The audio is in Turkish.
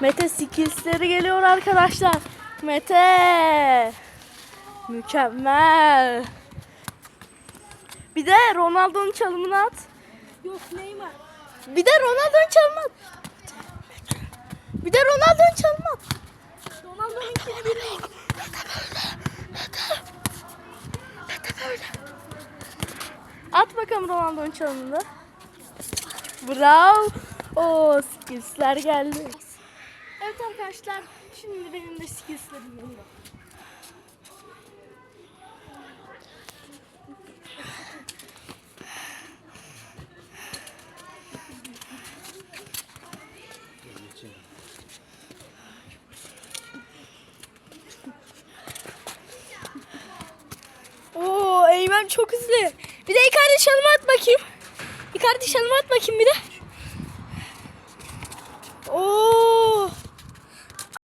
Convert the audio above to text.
Mete skillsleri geliyor arkadaşlar. Mete. Mükemmel. Bir de Ronaldo'nun çalımını at. Yok Neymar. Bir de Ronaldo'nun çalımını at. Bir de Ronaldo'nun çalımını at. Ronaldo'nunkini bilmeyin. At bakalım Ronaldo'nun çalımını. Bravo. O skillsler geldi. Evet arkadaşlar şimdi benim de skillslerim geliyor. Oo Eymen çok hızlı. Bir de Icardi çalımı at bakayım. Icardi çalımı at bakayım bir de.